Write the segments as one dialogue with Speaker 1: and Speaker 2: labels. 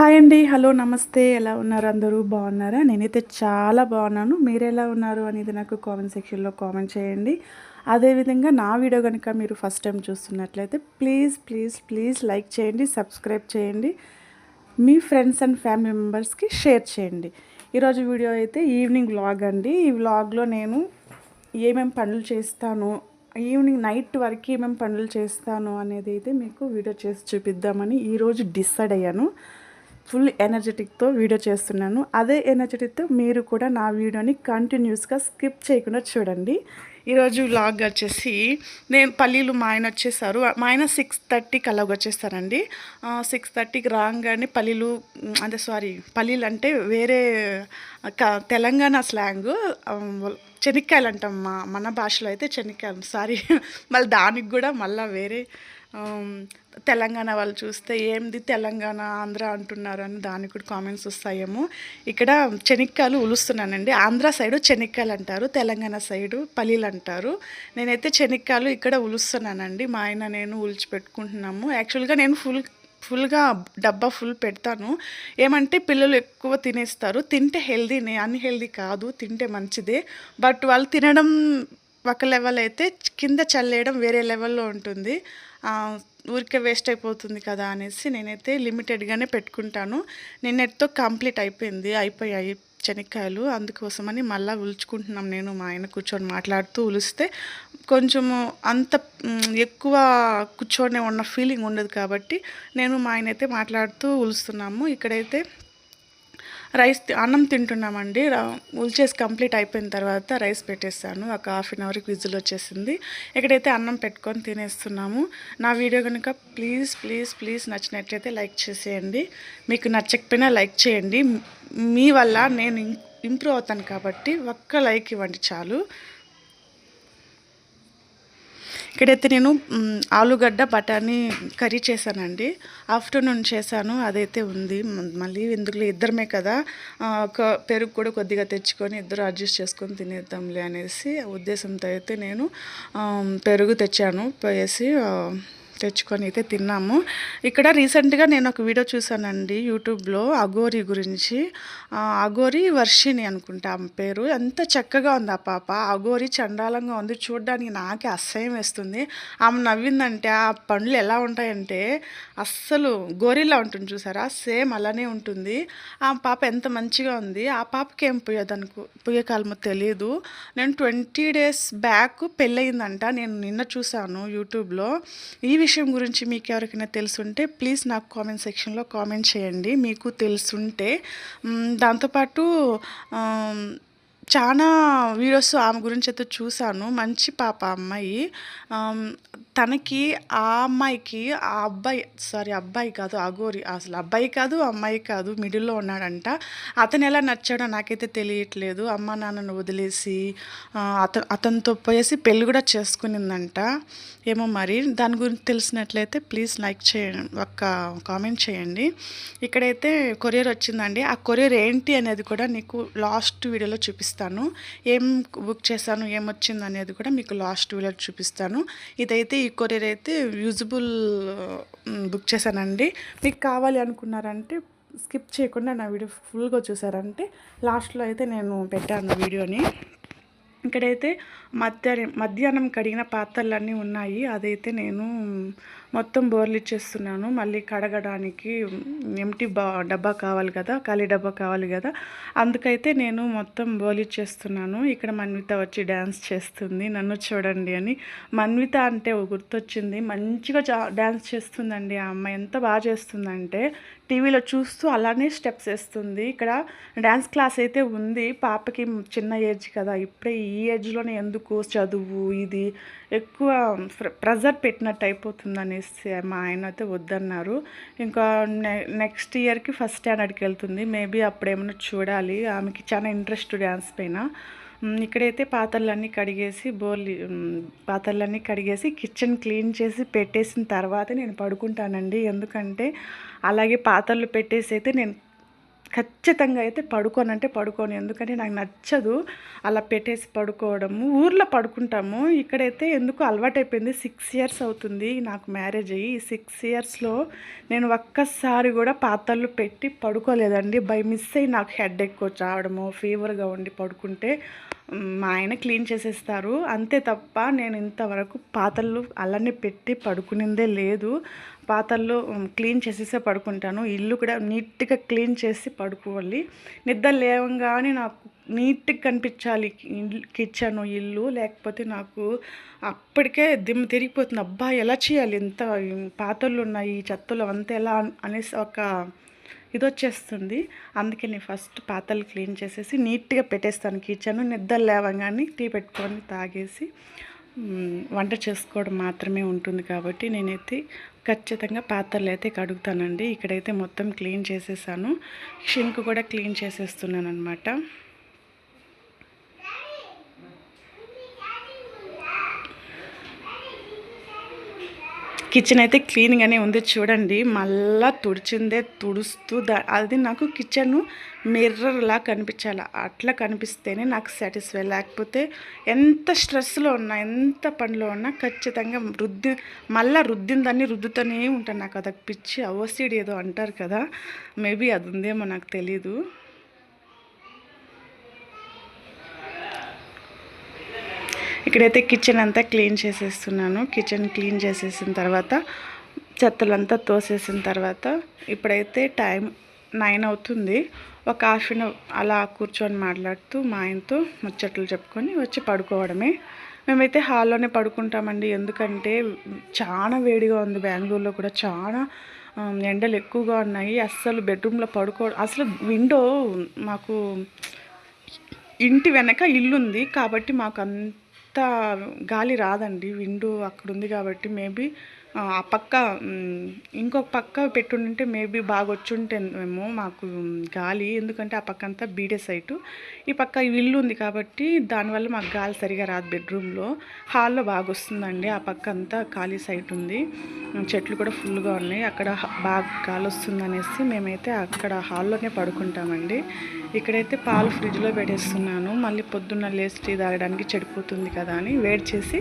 Speaker 1: hi అండి hello నమస్తే ఎలా ఉన్నారు అందరూ బాగున్నారా నేనైతే చాలా బాగున్నాను మీరు ఎలా ఉన్నారు అనేది నాకు కామెంట్ సెక్షన్లో కామెంట్ చేయండి అదేవిధంగా నా వీడియో కనుక మీరు ఫస్ట్ టైం చూస్తున్నట్లయితే ప్లీజ్ ప్లీజ్ ప్లీజ్ లైక్ చేయండి సబ్స్క్రైబ్ చేయండి మీ ఫ్రెండ్స్ అండ్ ఫ్యామిలీ మెంబర్స్కి షేర్ చేయండి ఈరోజు వీడియో అయితే ఈవినింగ్ వ్లాగ్ అండి ఈ వ్లాగ్లో నేను ఏమేమి పనులు చేస్తాను ఈవినింగ్ నైట్ వరకు ఏమేమి పనులు చేస్తాను అనేది అయితే మీకు వీడియో చేసి చూపిద్దామని ఈరోజు డిసైడ్ అయ్యాను ఫుల్ ఎనర్జెటిక్తో వీడియో చేస్తున్నాను అదే ఎనర్జెటిక్తో మీరు కూడా నా వీడియోని కంటిన్యూస్గా స్కిప్ చేయకుండా చూడండి ఈరోజు లాగ్ వచ్చేసి నేను పల్లీలు మా ఆయన వచ్చేసారు మా ఆయన సిక్స్ థర్టీకి అలాగ వచ్చేస్తారండి సిక్స్ థర్టీకి రాగానే పల్లీలు అంటే సారీ పల్లీలు అంటే వేరే తెలంగాణ స్లాంగ్ శనక్కాయలు అంటాం మా మన భాషలో అయితే చెనిక్కాయలు సారీ మళ్ళీ దానికి కూడా మళ్ళీ వేరే తెలంగాణ వాళ్ళు చూస్తే ఏంది తెలంగాణ ఆంధ్ర అంటున్నారు అని దానికి కూడా కామెంట్స్ వస్తాయేమో ఇక్కడ చెనిక్కాయలు ఉలుస్తున్నానండి ఆంధ్ర సైడు చెనిక్కాయలు అంటారు తెలంగాణ సైడు పల్లీలు అంటారు నేనైతే చెనిక్కాయలు ఇక్కడ ఉలుస్తున్నానండి మా ఆయన నేను ఉలిచిపెట్టుకుంటున్నాము యాక్చువల్గా నేను ఫుల్ ఫుల్గా డబ్బా ఫుల్ పెడతాను ఏమంటే పిల్లలు ఎక్కువ తినేస్తారు తింటే హెల్దీనే అన్హెల్దీ కాదు తింటే మంచిదే బట్ వాళ్ళు తినడం ఒక లెవెల్ అయితే కింద చల్లేయడం వేరే లెవెల్లో ఉంటుంది ఊరికే వేస్ట్ అయిపోతుంది కదా అనేసి నేనైతే లిమిటెడ్గానే పెట్టుకుంటాను నిన్నటితో కంప్లీట్ అయిపోయింది అయిపోయాయి శనక్కాయలు అందుకోసమని మళ్ళీ ఉలుచుకుంటున్నాం నేను మా ఆయన కూర్చొని మాట్లాడుతూ ఉలిస్తే కొంచెము అంత ఎక్కువ కూర్చొని ఉన్న ఫీలింగ్ ఉండదు కాబట్టి నేను మా ఆయన అయితే మాట్లాడుతూ ఉలుస్తున్నాము ఇక్కడైతే రైస్ అన్నం తింటున్నామండి ఉల్చేసి కంప్లీట్ అయిపోయిన తర్వాత రైస్ పెట్టేస్తాను ఒక హాఫ్ అన్ అవర్కి విజిల్ వచ్చేసింది ఎక్కడైతే అన్నం పెట్టుకొని తినేస్తున్నాము నా వీడియో కనుక ప్లీజ్ ప్లీజ్ ప్లీజ్ నచ్చినట్లయితే లైక్ చేసేయండి మీకు నచ్చకపోయినా లైక్ చేయండి మీ వల్ల నేను ఇంప్రూవ్ అవుతాను కాబట్టి ఒక్క లైక్ ఇవ్వండి చాలు ఇక్కడైతే నేను ఆలుగడ్డ బఠానీ కర్రీ చేశానండి ఆఫ్టర్నూన్ చేశాను అదైతే ఉంది మళ్ళీ ఎందుకులే ఇద్దరమే కదా ఒక పెరుగు కూడా కొద్దిగా తెచ్చుకొని ఇద్దరు అడ్జస్ట్ చేసుకొని తినేద్దాంలే అనేసి ఉద్దేశంతో అయితే నేను పెరుగు తెచ్చాను పోయేసి తెచ్చుకొని అయితే తిన్నాము ఇక్కడ రీసెంట్గా నేను ఒక వీడియో చూశానండి యూట్యూబ్లో అగోరి గురించి అగోరి వర్షిని అనుకుంటా ఆమె పేరు ఎంత చక్కగా ఉంది ఆ పాప అగోరి చండాలంగా ఉంది చూడడానికి నాకే అసహ్యం వేస్తుంది ఆమె నవ్విందంటే ఆ పండ్లు ఎలా ఉంటాయంటే అస్సలు గోరిలా ఉంటుంది చూసారా సేమ్ అలానే ఉంటుంది ఆ పాప ఎంత మంచిగా ఉంది ఆ పాపకి ఏం పోయేదనుకో పోయే కాలమో తెలియదు నేను ట్వంటీ డేస్ బ్యాక్ పెళ్ళయిందంట నేను నిన్న చూశాను యూట్యూబ్లో ఈ విషయం గురించి మీకు ఎవరికైనా తెలుసుంటే ప్లీజ్ నాకు కామెంట్ సెక్షన్లో కామెంట్ చేయండి మీకు తెలుసుంటే దాంతోపాటు చాలా వీడియోస్ ఆమె గురించి అయితే చూశాను మంచి పాప అమ్మాయి తనకి ఆ అమ్మాయికి ఆ అబ్బాయి సారీ అబ్బాయి కాదు అగోరి అసలు అబ్బాయి కాదు అమ్మాయి కాదు మిడిల్లో ఉన్నాడంట అతను ఎలా నచ్చాడో నాకైతే తెలియట్లేదు అమ్మ నాన్నను వదిలేసి అతను అతనితో పోయేసి పెళ్ళి కూడా చేసుకునిందంట ఏమో మరి దాని గురించి తెలిసినట్లయితే ప్లీజ్ లైక్ చేయండి ఒక్క కామెంట్ చేయండి ఇక్కడైతే కొరియర్ వచ్చిందండి ఆ కొరియర్ ఏంటి అనేది కూడా నీకు లాస్ట్ వీడియోలో చూపిస్తాను ఏం బుక్ చేశాను ఏమొచ్చింది అనేది కూడా మీకు లాస్ట్ వీడియోలో చూపిస్తాను ఇదైతే కొరియర్ అయితే యూజబుల్ బుక్ చేశానండి మీకు కావాలి అనుకున్నారంటే స్కిప్ చేయకుండా నా వీడియో ఫుల్గా చూసారంటే లాస్ట్లో అయితే నేను పెట్టాను వీడియోని ఇక్కడైతే మధ్యాహ్నం మధ్యాహ్నం కడిగిన పాత్రలన్నీ ఉన్నాయి అదైతే నేను మొత్తం బోర్లిచ్చేస్తున్నాను మళ్ళీ కడగడానికి ఎంటీ బా డబ్బా కావాలి కదా ఖాళీ డబ్బా కావాలి కదా అందుకైతే నేను మొత్తం బోర్లిచ్చేస్తున్నాను ఇక్కడ మన్విత వచ్చి డ్యాన్స్ చేస్తుంది నన్ను చూడండి అని మన్విత అంటే గుర్తొచ్చింది మంచిగా డ్యాన్స్ చేస్తుందండి ఆ అమ్మాయి ఎంత బాగా చేస్తుందంటే టీవీలో చూస్తూ అలానే స్టెప్స్ వేస్తుంది ఇక్కడ డ్యాన్స్ క్లాస్ అయితే ఉంది పాపకి చిన్న ఏజ్ కదా ఇప్పుడే ఈ ఏజ్లోనే ఎందుకు చదువు ఇది ఎక్కువ ప్రెజర్ పెట్టినట్టు అయిపోతుంది అనేసి మా ఆయన అయితే వద్దన్నారు ఇంకా నెక్స్ట్ ఇయర్కి ఫస్ట్ స్టాండర్డ్కి వెళ్తుంది మేబీ అప్పుడేమైనా చూడాలి ఆమెకి చాలా ఇంట్రెస్ట్ డ్యాన్స్ పైన ఇక్కడైతే పాత్రలన్నీ కడిగేసి బోర్లీ పాత్రలన్నీ కడిగేసి కిచెన్ క్లీన్ చేసి పెట్టేసిన తర్వాతే నేను పడుకుంటానండి ఎందుకంటే అలాగే పాత్రలు పెట్టేసి అయితే నేను ఖచ్చితంగా అయితే పడుకోనంటే పడుకోను ఎందుకంటే నాకు నచ్చదు అలా పెట్టేసి పడుకోవడము ఊర్లో పడుకుంటాము ఇక్కడైతే ఎందుకు అలవాటైపోయింది సిక్స్ ఇయర్స్ అవుతుంది నాకు మ్యారేజ్ అయ్యి సిక్స్ ఇయర్స్లో నేను ఒక్కసారి కూడా పాత్రలు పెట్టి పడుకోలేదండి బై మిస్ అయ్యి నాకు హెడ్ ఎక్కువ చావడము ఫీవర్గా ఉండి పడుకుంటే మా ఆయన క్లీన్ చేసేస్తారు అంతే తప్ప నేను ఇంతవరకు పాత్రలు అలానే పెట్టి పడుకునిందే లేదు పాత్రలు క్లీన్ చేసేసే పడుకుంటాను ఇల్లు కూడా నీట్గా క్లీన్ చేసి పడుకోవాలి నిద్ర లేవంగానే నాకు నీట్గా కనిపించాలి కిచెన్ ఇల్లు లేకపోతే నాకు అప్పటికే దిమ్మ తిరిగిపోతుంది అబ్బా ఎలా చేయాలి ఇంత పాత్రలు ఉన్నాయి చెత్తలు అంతా ఎలా అనేసి ఒక ఇది వచ్చేస్తుంది అందుకే నేను ఫస్ట్ పాత్రలు క్లీన్ చేసేసి నీట్గా పెట్టేస్తాను కిచెన్ నిద్ర లేవగానే టీ పెట్టుకొని తాగేసి వంట చేసుకోవడం మాత్రమే ఉంటుంది కాబట్టి నేనైతే ఖచ్చితంగా పాత్రలు అయితే కడుగుతానండి ఇక్కడైతే మొత్తం క్లీన్ చేసేసాను షింక్ కూడా క్లీన్ చేసేస్తున్నాను అనమాట కిచెన్ అయితే క్లీన్గానే ఉంది చూడండి మళ్ళా తుడిచిందే తుడుస్తూ అది నాకు కిచెన్ మిర్రర్లా కనిపించాలి అట్లా కనిపిస్తేనే నాకు సాటిస్ఫై లేకపోతే ఎంత స్ట్రెస్లో ఉన్నా ఎంత పనిలో ఉన్నా ఖచ్చితంగా రుద్ది మళ్ళీ రుద్దిందని రుద్దుతూనే ఉంటాను నాకు అదొక పిచ్చి అవసీడ్ ఏదో అంటారు కదా మేబీ అది ఉందేమో నాకు తెలీదు ఇక్కడైతే కిచెన్ అంతా క్లీన్ చేసేస్తున్నాను కిచెన్ క్లీన్ చేసేసిన తర్వాత చెత్తలంతా తోసేసిన తర్వాత ఇప్పుడైతే టైం నైన్ అవుతుంది ఒక హాఫ్ అన్ అవర్ అలా కూర్చొని మాట్లాడుతూ మా ఆయనతో ముచ్చట్లు చెప్పుకొని వచ్చి పడుకోవడమే మేమైతే హాల్లోనే పడుకుంటామండి ఎందుకంటే చాలా వేడిగా ఉంది బెంగళూరులో కూడా చాలా ఎండలు ఎక్కువగా ఉన్నాయి అస్సలు బెడ్రూమ్లో పడుకో అసలు విండో మాకు ఇంటి వెనక ఇల్లుంది కాబట్టి మాకు అంత గాలి రాదండి విండో అక్కడ ఉంది కాబట్టి మేబీ ఆ పక్క ఇంకొక పక్క పెట్టుంటే మేబీ బాగా వచ్చుంటేమో మాకు గాలి ఎందుకంటే ఆ పక్క అంతా బీడే సైటు ఈ పక్క ఇల్లు ఉంది కాబట్టి దానివల్ల మాకు గాలి సరిగా రాదు బెడ్రూమ్లో హాల్లో బాగా వస్తుందండి ఆ పక్క అంతా ఖాళీ సైట్ ఉంది చెట్లు కూడా ఫుల్గా ఉన్నాయి అక్కడ బాగా గాలి వస్తుందనేసి మేమైతే అక్కడ హాల్లోనే పడుకుంటామండి ఇక్కడైతే పాలు ఫ్రిడ్జ్లో పెట్టేస్తున్నాను మళ్ళీ పొద్దున్న లేచి తాగడానికి చెడిపోతుంది కదా అని వేడి చేసి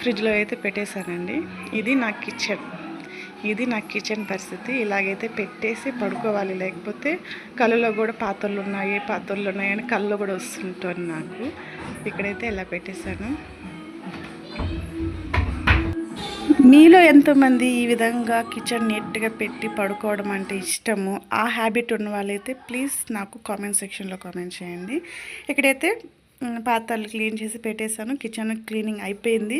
Speaker 1: ఫ్రిడ్జ్లో అయితే పెట్టేశానండి ఇది నాకు కిచెన్ ఇది నా కిచెన్ పరిస్థితి ఇలాగైతే పెట్టేసి పడుకోవాలి లేకపోతే కళ్ళలో కూడా పాత్రలు ఉన్నాయి పాత్రలు ఉన్నాయని కళ్ళు కూడా వస్తుంటుంది నాకు ఇక్కడైతే ఇలా పెట్టేశాను మీలో ఎంతోమంది ఈ విధంగా కిచెన్ నీట్గా పెట్టి పడుకోవడం అంటే ఇష్టము ఆ హ్యాబిట్ ఉన్న వాళ్ళైతే ప్లీజ్ నాకు కామెంట్ సెక్షన్లో కామెంట్ చేయండి ఇక్కడైతే పాత్రలు క్లీన్ చేసి పెట్టేశాను కిచెన్ క్లీనింగ్ అయిపోయింది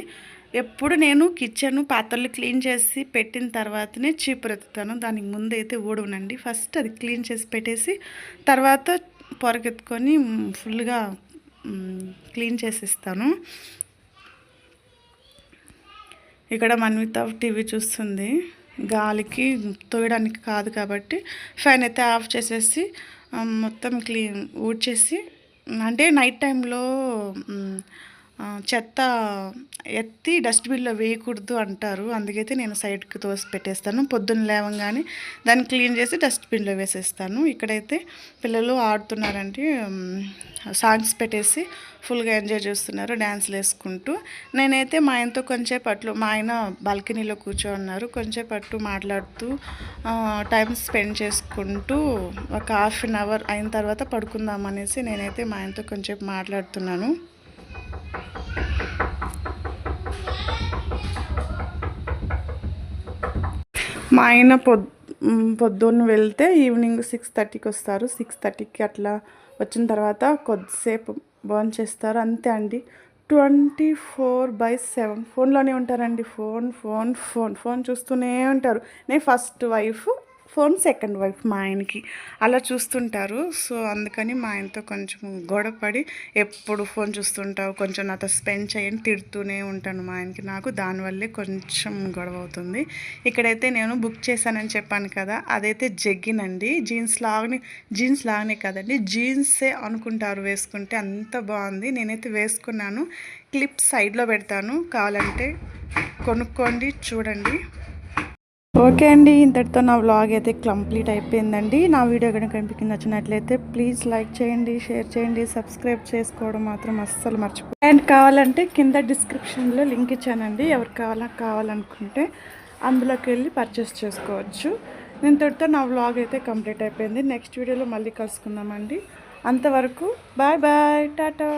Speaker 1: ఎప్పుడు నేను కిచెన్ పాత్రలు క్లీన్ చేసి పెట్టిన తర్వాతనే చీపురెత్తుతాను దానికి ముందైతే ఊడవనండి ఫస్ట్ అది క్లీన్ చేసి పెట్టేసి తర్వాత పొరకెత్తుకొని ఫుల్గా క్లీన్ చేసిస్తాను ఇక్కడ మన్విత టీవీ చూస్తుంది గాలికి తోయడానికి కాదు కాబట్టి ఫ్యాన్ అయితే ఆఫ్ చేసేసి మొత్తం క్లీన్ ఊడ్చేసి అంటే నైట్ టైంలో చెత్త ఎత్తి డస్ట్బిన్లో వేయకూడదు అంటారు అందుకైతే నేను సైడ్కి తోసి పెట్టేస్తాను పొద్దున్న లేవంగానే దాన్ని క్లీన్ చేసి డస్ట్బిన్లో వేసేస్తాను ఇక్కడైతే పిల్లలు ఆడుతున్నారంటే సాంగ్స్ పెట్టేసి ఫుల్గా ఎంజాయ్ చేస్తున్నారు డ్యాన్స్లు వేసుకుంటూ నేనైతే మా ఆయనతో కొంచెంసేపు అట్లు మా ఆయన బాల్కనీలో కూర్చోన్నారు కొంచెం అట్లు మాట్లాడుతూ టైం స్పెండ్ చేసుకుంటూ ఒక హాఫ్ అన్ అవర్ అయిన తర్వాత పడుకుందాం అనేసి నేనైతే మా ఆయనతో కొంచెం మాట్లాడుతున్నాను మా ఆయన పొద్ పొద్దున్న వెళ్తే ఈవినింగ్ సిక్స్ థర్టీకి వస్తారు సిక్స్ థర్టీకి అట్లా వచ్చిన తర్వాత కొద్దిసేపు బర్న్ చేస్తారు అంతే అండి ట్వంటీ ఫోర్ బై సెవెన్ ఫోన్లోనే ఉంటారండి ఫోన్ ఫోన్ ఫోన్ ఫోన్ చూస్తూనే ఉంటారు నేను first wife phone second wife మా ఆయనకి అలా చూస్తుంటారు సో అందుకని మా ఆయనతో కొంచెం గొడవపడి ఎప్పుడు ఫోన్ చూస్తుంటావు కొంచెం నాతో స్పెండ్ చేయని తిడుతూనే ఉంటాను మా ఆయనకి నాకు దానివల్లే కొంచెం గొడవ అవుతుంది ఇక్కడైతే నేను బుక్ చేశానని చెప్పాను కదా అదైతే జగ్గినండి జీన్స్ లాగానే జీన్స్ లాగానే కదండి జీన్సే అనుకుంటారు వేసుకుంటే అంత బాగుంది నేనైతే వేసుకున్నాను క్లిప్ సైడ్లో పెడతాను కావాలంటే కొనుక్కోండి చూడండి ఓకే అండి ఇంతటితో నా వ్లాగ్ అయితే కంప్లీట్ అయిపోయిందండి నా వీడియో కనుక కనిపించింది నచ్చినట్లయితే ప్లీజ్ లైక్ చేయండి షేర్ చేయండి సబ్స్క్రైబ్ చేసుకోవడం మాత్రం అస్సలు మర్చిపో అండ్ కావాలంటే కింద డిస్క్రిప్షన్లో లింక్ ఇచ్చానండి ఎవరు కావాలా కావాలనుకుంటే అందులోకి వెళ్ళి పర్చేస్ చేసుకోవచ్చు నేను నా వ్లాగ్ అయితే కంప్లీట్ అయిపోయింది నెక్స్ట్ వీడియోలో మళ్ళీ కలుసుకుందామండి అంతవరకు బాయ్ బాయ్ టాటా